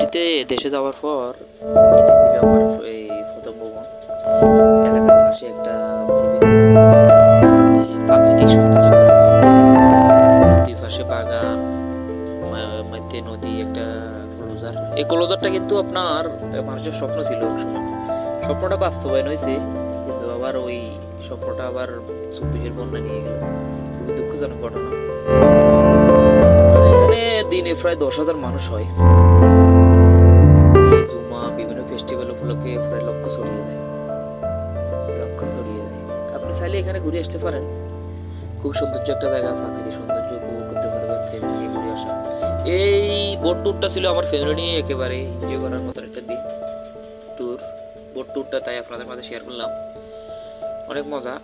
ছুটিতে দেশে যাওয়ার পর এটা আমার এই প্রথম ভ্রমণ। এলাকার পাশে একটা প্রাকৃতিক সৌন্দর্য দুই পাশে বাগান মধ্যে নদী, একটা ক্লোজার। এই ক্লোজারটা কিন্তু আপনার মানুষের স্বপ্ন ছিল এক স্বপ্নটা বাস্তবায়ন হয়েছে, কিন্তু আবার ওই স্বপ্নটা আবার চব্বিশের বন্যা নিয়ে গেল। খুবই দুঃখজনক ঘটনা। এখানে দিনে প্রায় দশ হাজার মানুষ হয়। উপলক্ষে প্রায় লক্ষ ছড়িয়ে দেয়। লক্ষ ছড়িয়ে দেয়। আপনি চাইলে এখানে ঘুরে আসতে পারেন। খুব সৌন্দর্য একটা জায়গা, প্রাকৃতিক সৌন্দর্য উপভোগ করতে পারবেন ফ্যামিলি নিয়ে ঘুরে আসা। এই বোট ট্যুরটা ছিল আমার ফ্যামিলি নিয়ে একেবারে এনজয় করার মতো একটা দিন। ট্যুর বোট ট্যুরটা তাই আপনাদের মাঝে শেয়ার করলাম। অনেক মজা।